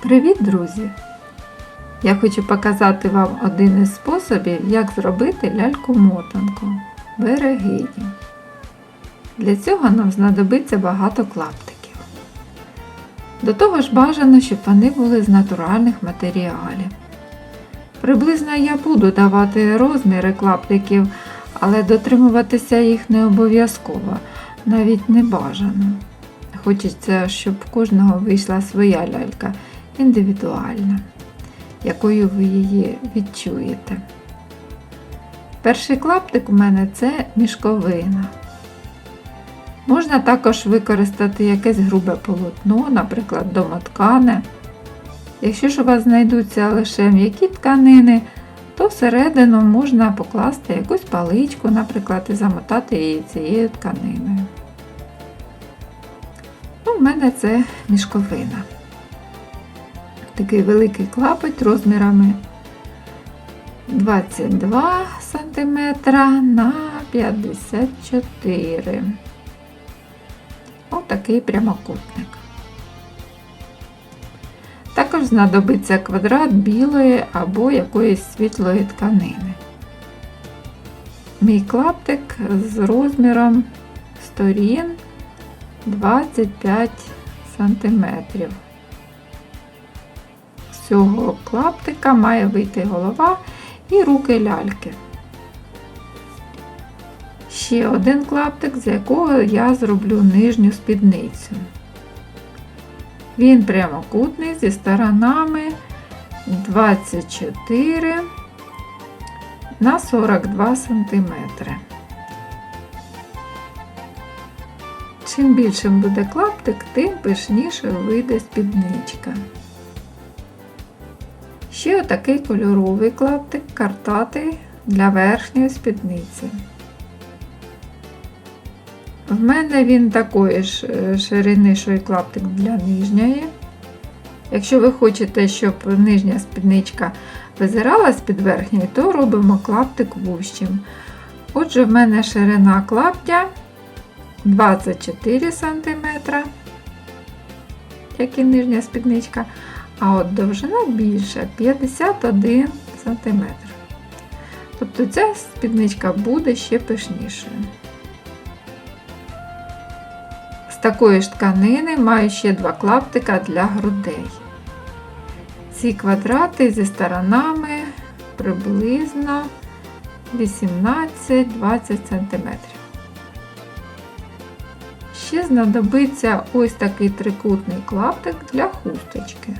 Привіт, друзі! Я хочу показати вам один із способів, як зробити ляльку-мотанку берегині. Для цього нам знадобиться багато клаптиків. До того ж бажано, щоб вони були з натуральних матеріалів. Приблизно я буду давати розміри клаптиків, але дотримуватися їх не обов'язково, навіть не бажано. Хочеться, щоб в кожного вийшла своя лялька індивідуальна, якою ви її відчуєте. Перший клаптик у мене це мішковина. Можна також використати якесь грубе полотно, наприклад, домоткане. Якщо ж у вас знайдуться лише м'які тканини, то всередину можна покласти якусь паличку, наприклад, і замотати її цією тканиною. Ну, У мене це мішковина. Такий великий клапоть розмірами 22 см на 54 Ось такий прямокутник. Також знадобиться квадрат білої або якоїсь світлої тканини. Мій клаптик з розміром сторін 25 см. Цього клаптика має вийти голова і руки ляльки. Ще один клаптик, з якого я зроблю нижню спідницю. Він прямокутний зі сторонами 24 на 42 см. Чим більшим буде клаптик, тим пишніше вийде спідничка. Ще отакий кольоровий клаптик картатий для верхньої спідниці. В мене він такої ж е, ширини, що і клаптик для нижньої. Якщо ви хочете, щоб нижня спідничка визирала з-під верхньої, то робимо клаптик вущим. Отже, в мене ширина клаптя 24 см, як і нижня спідничка, а от довжина більша 51 см. Тобто ця спідничка буде ще пишнішою. З такої ж тканини маю ще два клаптика для грудей. Ці квадрати зі сторонами приблизно 18-20 см. Ще знадобиться ось такий трикутний клаптик для хусточки.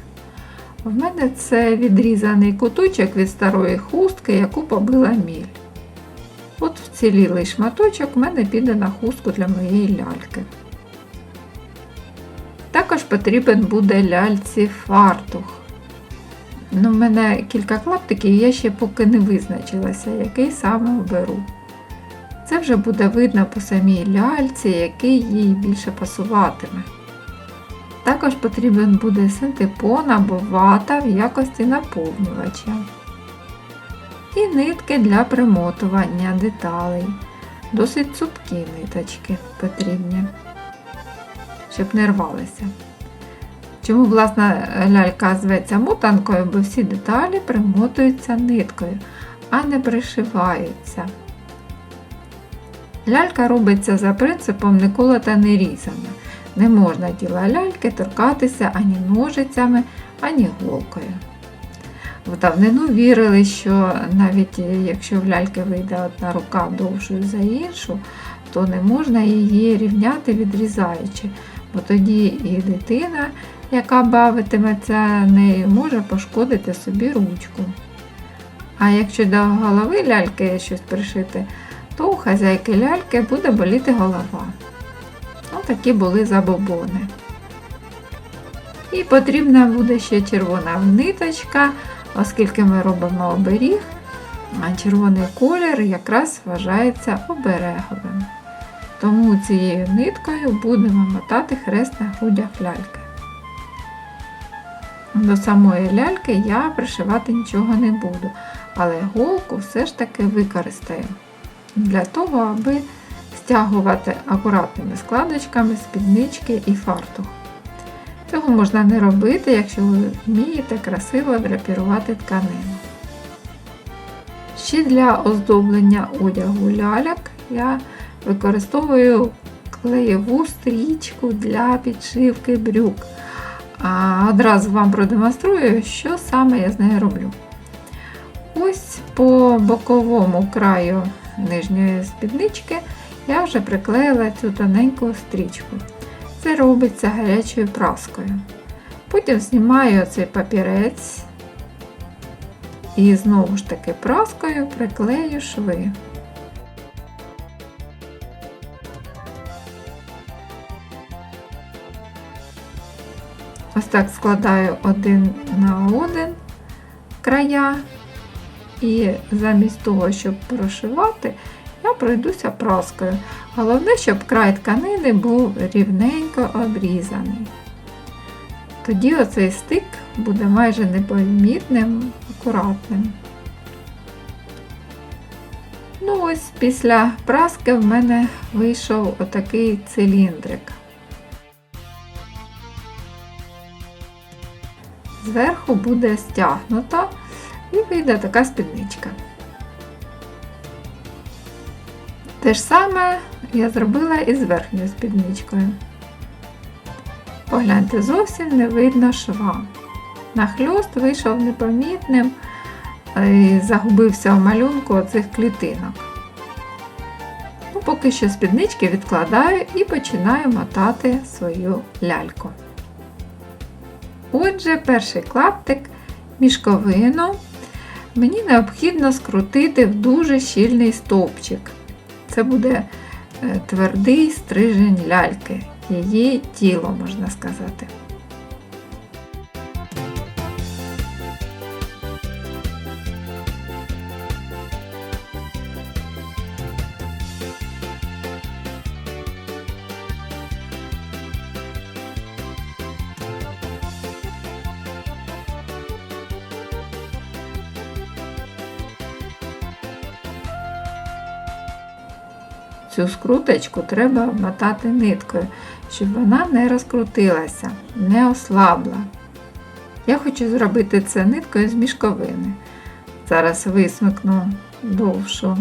В мене це відрізаний куточок від старої хустки, яку побила міль. От вцілілий шматочок в мене піде на хустку для моєї ляльки. Також потрібен буде ляльці фартух. Ну, в мене кілька клаптиків, я ще поки не визначилася, який саме оберу. Це вже буде видно по самій ляльці, який їй більше пасуватиме. Також потрібен буде синтепон або вата в якості наповнювача. І нитки для примотування деталей. Досить цупкі ниточки потрібні, щоб не рвалися. Чому, власна лялька зветься мотанкою, бо всі деталі примотуються ниткою, а не пришиваються. Лялька робиться за принципом не колота, не різана. Не можна тіла ляльки торкатися ані ножицями, ані голкою. В давнину вірили, що навіть якщо в ляльки вийде одна рука довшою за іншу, то не можна її рівняти відрізаючи, бо тоді і дитина, яка бавитиметься нею, може пошкодити собі ручку. А якщо до голови ляльки щось пришити, то у хазяйки ляльки буде боліти голова. Ось такі були забобони. І потрібна буде ще червона ниточка, оскільки ми робимо оберіг, а червоний колір якраз вважається обереговим. Тому цією ниткою будемо мотати хрест на грудях ляльки. До самої ляльки я пришивати нічого не буду, але голку все ж таки використаю для того, аби стягувати акуратними складочками спіднички і фартух. Цього можна не робити, якщо ви вмієте красиво драпірувати тканину. Ще для оздоблення одягу ляльок я використовую клеєву стрічку для підшивки брюк. А одразу вам продемонструю, що саме я з нею роблю. Ось по боковому краю нижньої спіднички я вже приклеїла цю тоненьку стрічку. Це робиться гарячою праскою. Потім знімаю цей папірець і знову ж таки праскою приклею шви. Ось так складаю один на один края, і замість того, щоб прошивати, пройдуся праскою. Головне, щоб край тканини був рівненько обрізаний. Тоді оцей стик буде майже непомітним, акуратним. Ну ось після праски в мене вийшов отакий циліндрик. Зверху буде стягнуто і вийде така спідничка. Те ж саме я зробила і з верхньою спідничкою. Погляньте, зовсім не видно шва. Нахльост вийшов непомітним і загубився в малюнку оцих клітинок. Ну, Поки що спіднички відкладаю і починаю мотати свою ляльку. Отже, перший клаптик мішковину мені необхідно скрутити в дуже щільний стовпчик. Це буде е, твердий стрижень ляльки, її тіло, можна сказати. Цю скруточку треба мотати ниткою, щоб вона не розкрутилася, не ослабла. Я хочу зробити це ниткою з мішковини. Зараз висмикну довшу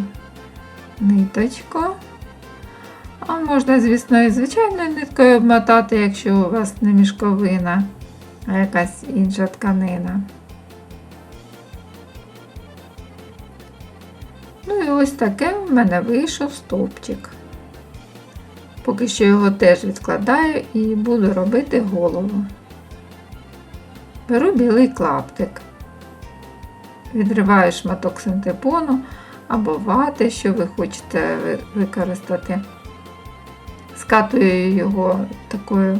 ниточку. А можна, звісно, і звичайною ниткою обмотати, якщо у вас не мішковина, а якась інша тканина. Ось таке в мене вийшов стовпчик. Поки що його теж відкладаю і буду робити голову. Беру білий клаптик, відриваю шматок синтепону або вати, що ви хочете використати. Скатую його такою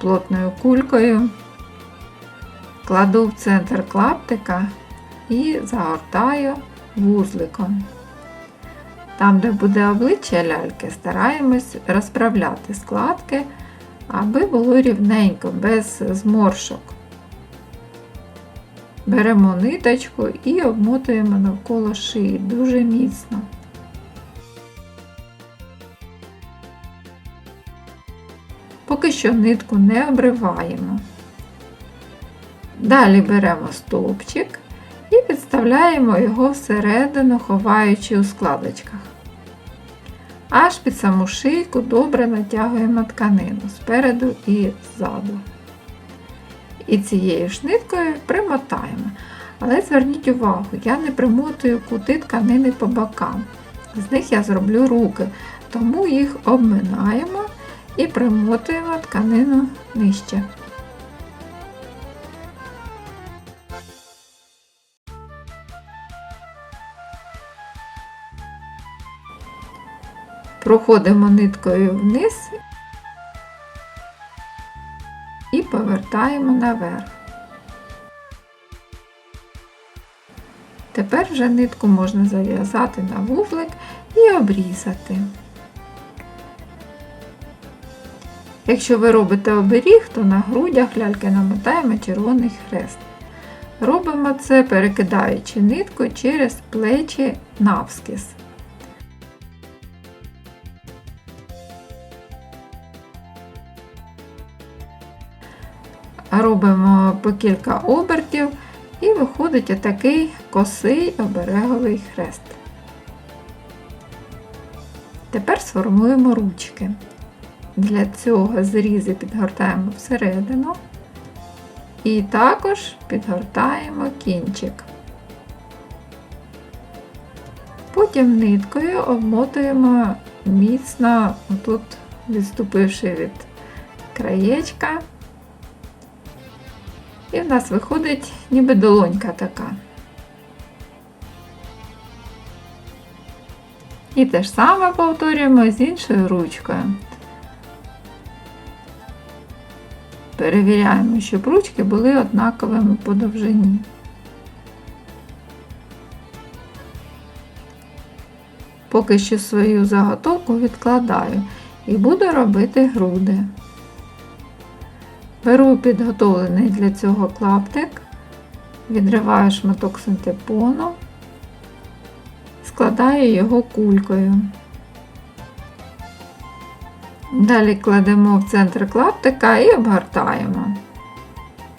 плотною кулькою, кладу в центр клаптика і загортаю вузликом. Там, де буде обличчя ляльки, стараємось розправляти складки, аби було рівненько, без зморшок. Беремо ниточку і обмотуємо навколо шиї дуже міцно. Поки що нитку не обриваємо. Далі беремо стовпчик і підставляємо його всередину, ховаючи у складочках. Аж під саму шийку добре натягуємо тканину спереду і ззаду. І цією ж ниткою примотаємо. Але зверніть увагу, я не примотую кути тканини по бокам. З них я зроблю руки, тому їх обминаємо і примотуємо тканину нижче. Проходимо ниткою вниз і повертаємо наверх. Тепер вже нитку можна зав'язати на вузлик і обрізати. Якщо ви робите оберіг, то на грудях ляльки намотаємо червоний хрест. Робимо це, перекидаючи нитку через плечі навскіз. Робимо по кілька обертів і виходить отакий косий обереговий хрест. Тепер сформуємо ручки. Для цього зрізи підгортаємо всередину і також підгортаємо кінчик. Потім ниткою обмотуємо міцно, тут відступивши від краєчка. І в нас виходить ніби долонька така. І те ж саме повторюємо з іншою ручкою. Перевіряємо, щоб ручки були однаковими по довжині. Поки що свою заготовку відкладаю і буду робити груди. Беру підготовлений для цього клаптик, відриваю шматок синтепону, складаю його кулькою. Далі кладемо в центр клаптика і обгортаємо.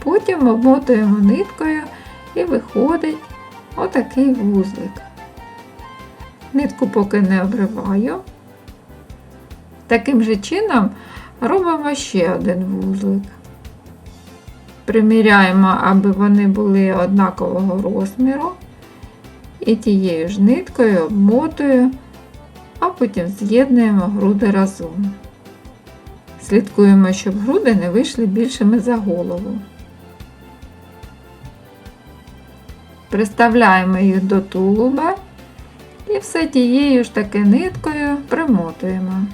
Потім обмотуємо ниткою і виходить отакий вузлик. Нитку поки не обриваю. Таким же чином робимо ще один вузлик. Приміряємо, аби вони були однакового розміру. І тією ж ниткою обмотую, а потім з'єднуємо груди разом. Слідкуємо, щоб груди не вийшли більшими за голову. Приставляємо їх до тулуба і все тією ж таки ниткою примотуємо.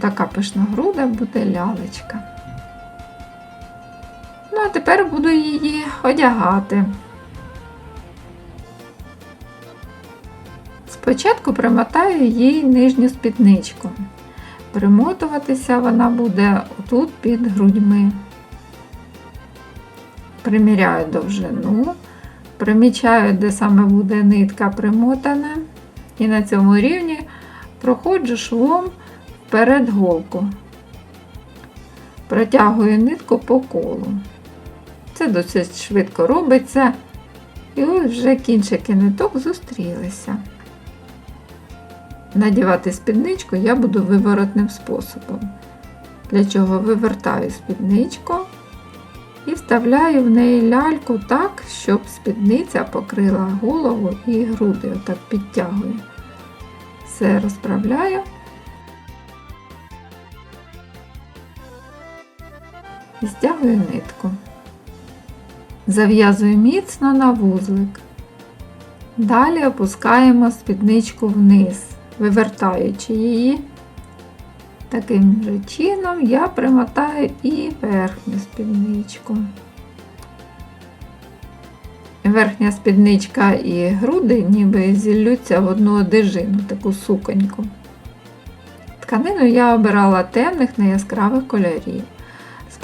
Така пишна груда буде лялечка. Ну, а тепер буду її одягати. Спочатку примотаю їй нижню спідничку. Примотуватися вона буде отут під грудьми. Приміряю довжину, примічаю, де саме буде нитка примотана, і на цьому рівні проходжу швом вперед голку. Протягую нитку по колу. Це досить швидко робиться, і ось вже кінчики ниток зустрілися. Надівати спідничку я буду виворотним способом. Для чого вивертаю спідничку і вставляю в неї ляльку так, щоб спідниця покрила голову і груди, отак підтягую. Все розправляю. Стягую нитку. Зав'язую міцно на вузлик. Далі опускаємо спідничку вниз, вивертаючи її. Таким же чином я примотаю і верхню спідничку. Верхня спідничка і груди ніби зіллються в одну одежину, таку суконьку. Тканину я обирала темних неяскравих кольорів.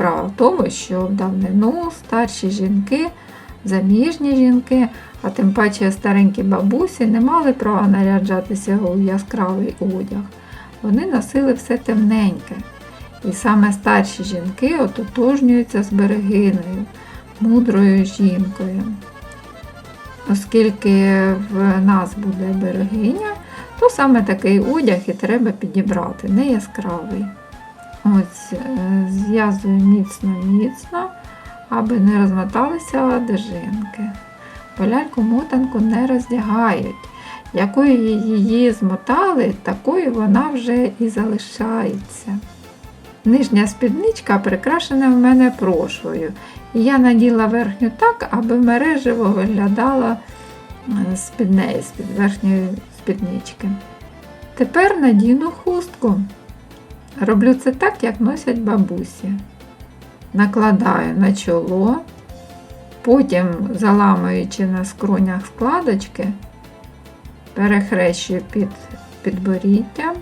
Справа в тому, що в давнину старші жінки, заміжні жінки, а тим паче старенькі бабусі не мали права наряджатися у яскравий одяг. Вони носили все темненьке. І саме старші жінки ототожнюються з берегиною, мудрою жінкою. Оскільки в нас буде берегиня, то саме такий одяг і треба підібрати, не яскравий. Ось, е, зв'язую міцно-міцно, аби не розмоталися одежинки. Поляльку мотанку не роздягають. Якою її змотали, такою вона вже і залишається. Нижня спідничка прикрашена в мене прошвою. І я наділа верхню так, аби мережево виглядала з-під неї, з-під верхньої спіднички. Тепер надіну хустку. Роблю це так, як носять бабусі. Накладаю на чоло, потім заламуючи на скронях складочки, перехрещую під підборіддям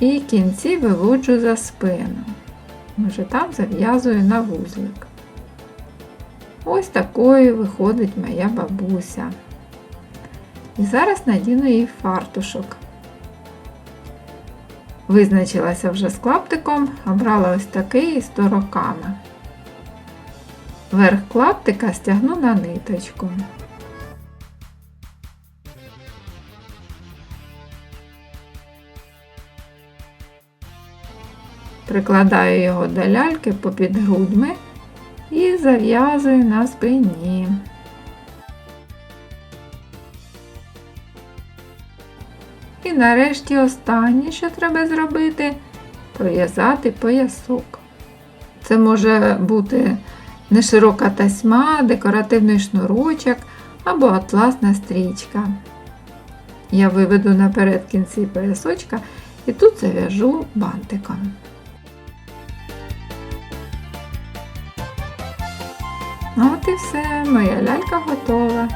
і кінці виводжу за спину. Вже там зав'язую на вузлик. Ось такою виходить моя бабуся. І зараз надіну їй фартушок. Визначилася вже з клаптиком, обрала ось такий з тороками. Верх клаптика стягну на ниточку. Прикладаю його до ляльки попід грудьми і зав'язую на спині. Нарешті останнє, що треба зробити, пров'язати поясок. Це може бути неширока тасьма, декоративний шнурочок або атласна стрічка. Я виведу наперед кінці поясочка і тут зав'яжу бантиком. От і все, моя лялька готова.